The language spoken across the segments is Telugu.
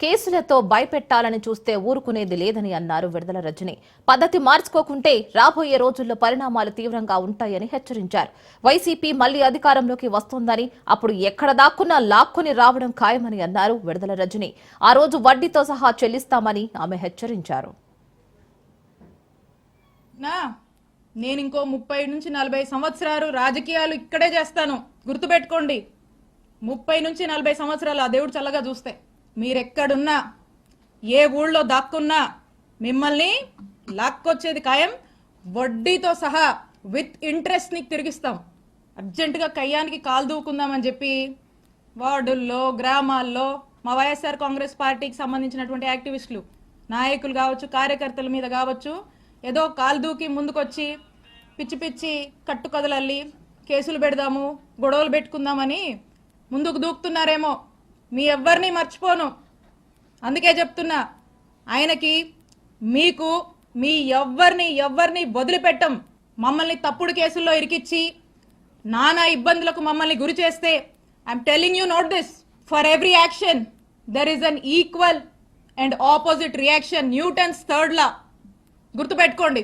కేసులతో భయపెట్టాలని చూస్తే ఊరుకునేది లేదని అన్నారు విడుదల రజని. పద్ధతి మార్చుకోకుంటే రాబోయే రోజుల్లో పరిణామాలు తీవ్రంగా ఉంటాయని హెచ్చరించారు. వైసీపీ మళ్ళీ అధికారంలోకి వస్తుందని అప్పుడు ఎక్కడ దాక్కున్నా లాక్కుని రావడం ఖాయమని అన్నారు విడుదల రజని. ఆ రోజు వడ్డీతో సహా చెల్లిస్తామని ఆమె హెచ్చరించారు. నా నేను ఇంకో ముప్పై నుంచి నలభై సంవత్సరాలు రాజకీయాలు ఇక్కడే చేస్తాను. గుర్తుపెట్టుకోండి. ముప్పై నుంచి నలభై సంవత్సరాలు ఆ దేవుడు చల్లగా చూస్తే. మీరెక్కడున్నా ఏ ఊళ్ళో దాక్కున్నా మిమ్మల్ని లాక్కొచ్చేది ఖాయం వడ్డీతో సహా విత్ ఇంట్రెస్ట్ నీకు తిరిగిస్తాం. అర్జెంటుగా కయ్యానికి కాలు దూకుందామని చెప్పి వార్డుల్లో గ్రామాల్లో మా వైఎస్ఆర్ కాంగ్రెస్ పార్టీకి సంబంధించినటువంటి యాక్టివిస్టులు నాయకులు కావచ్చు కార్యకర్తల మీద కావచ్చు ఏదో కాలు దూకి ముందుకొచ్చి పిచ్చి పిచ్చి కట్టుకదలల్లి కేసులు పెడదాము గొడవలు పెట్టుకుందామని ముందుకు దూకుతున్నారేమో. మీ ఎవ్వరిని మర్చిపోను. అందుకే చెప్తున్నా ఆయనకి మీకు మీ ఎవ్వరిని ఎవ్వరిని వదిలిపెట్టం. మమ్మల్ని తప్పుడు కేసుల్లో ఇరికిచ్చి నానా ఇబ్బందులకు మమ్మల్ని గురి చేస్తే I'm telling you note this for every action there is an equal and opposite reaction Newton's third law గుర్తుపెట్టుకోండి.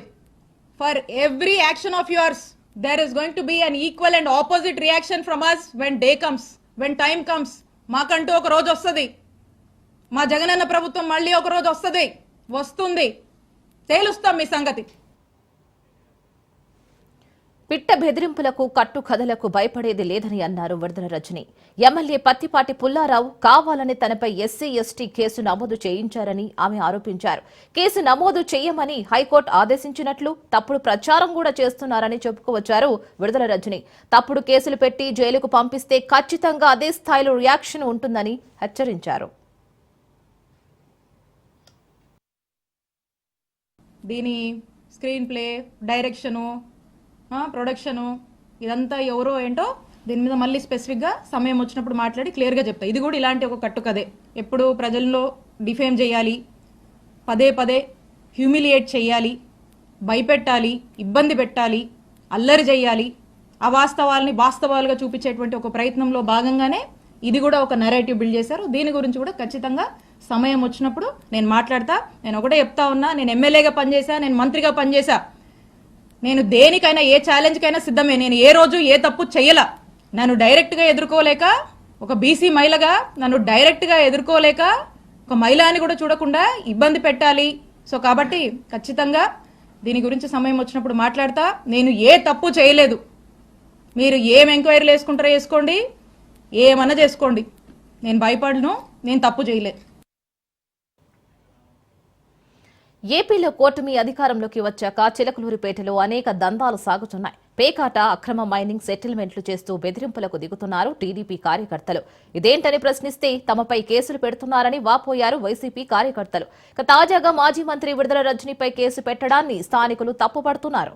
For every action of yours there is going to be an equal and opposite reaction from us when day comes when time comes మాకంటూ ఒక రోజు వస్తుంది. మా జగనన్న ప్రభుత్వం మళ్ళీ ఒక రోజు వస్తుంది. వస్తుంది. తేలుస్తాం మీ సంగతి. పిట్ట బెదిరింపులకు కట్టు కథలకు భయపడేది లేదని అన్నారు విడుదల రజని. ఎమ్మెల్యే పత్తిపాటి పుల్లారావు కావాలని తనపై ఎస్సీ ఎస్టీ కేసు నమోదు చేయించారని ఆమె ఆరోపించారు. కేసు నమోదు చేయమని హైకోర్టు ఆదేశించినట్లు తప్పుడు ప్రచారం కూడా చేస్తున్నారని చెప్పుకోవచ్చారు విడుదల రజని. తప్పుడు కేసులు పెట్టి జైలుకు పంపిస్తే ఖచ్చితంగా అదే స్థాయిలో రియాక్షన్ ఉంటుందని హెచ్చరించారు. దీని స్క్రీన్ ప్లే డైరెక్షను ప్రొడక్షను ఇదంతా ఎవరో ఏంటో దీని మీద మళ్ళీ స్పెసిఫిక్గా సమయం వచ్చినప్పుడు మాట్లాడి క్లియర్గా చెప్తా. ఇది కూడా ఇలాంటి ఒక కట్టు కదే ఎప్పుడు ప్రజల్లో డిఫేమ్ చేయాలి పదే పదే హ్యూమిలియేట్ చేయాలి భయపెట్టాలి ఇబ్బంది పెట్టాలి అల్లరి చేయాలి అవాస్తవాల్ని వాస్తవాలుగా చూపించేటువంటి ఒక ప్రయత్నంలో భాగంగానే ఇది కూడా ఒక నెరేటివ్ బిల్డ్ చేశారు. దీని గురించి కూడా ఖచ్చితంగా సమయం వచ్చినప్పుడు నేను మాట్లాడతా. నేను ఒకటే చెప్తా ఉన్నా నేను ఎమ్మెల్యేగా పనిచేశా నేను మంత్రిగా పనిచేశా. నేను దేనికైనా ఏ ఛాలెంజ్కైనా సిద్ధమే. నేను ఏ రోజు ఏ తప్పు చెయ్యలా. నన్ను డైరెక్ట్గా ఎదుర్కోలేక ఒక బీసీ మహిళగా నన్ను డైరెక్ట్గా ఎదుర్కోలేక ఒక మహిళ అని కూడా చూడకుండా ఇబ్బంది పెట్టాలి. సో కాబట్టి ఖచ్చితంగా దీని గురించి సమయం వచ్చినప్పుడు మాట్లాడతా. నేను ఏ తప్పు చేయలేదు. మీరు ఏం ఎంక్వైరీలు వేసుకుంటారో వేసుకోండి. ఏమన్నా చేసుకోండి. నేను భయపడను. నేను తప్పు చేయలేదు. ఏపీలో కూటమి అధికారంలోకి వచ్చాక చిలకలూరిపేటలో అనేక దందాలు సాగుతున్నాయి. పేకాట అక్రమ మైనింగ్ సెటిల్మెంట్లు చేస్తూ బెదిరింపులకు దిగుతున్నారు టీడీపీ కార్యకర్తలు. ఇదేంటని ప్రశ్నిస్తే తమపై కేసులు పెడుతున్నారని వాపోయారు వైసీపీ కార్యకర్తలు. ఇక తాజాగా మాజీ మంత్రి విడుదల రజనీపై కేసు పెట్టడాన్ని స్థానికులు తప్పుపడుతున్నారు.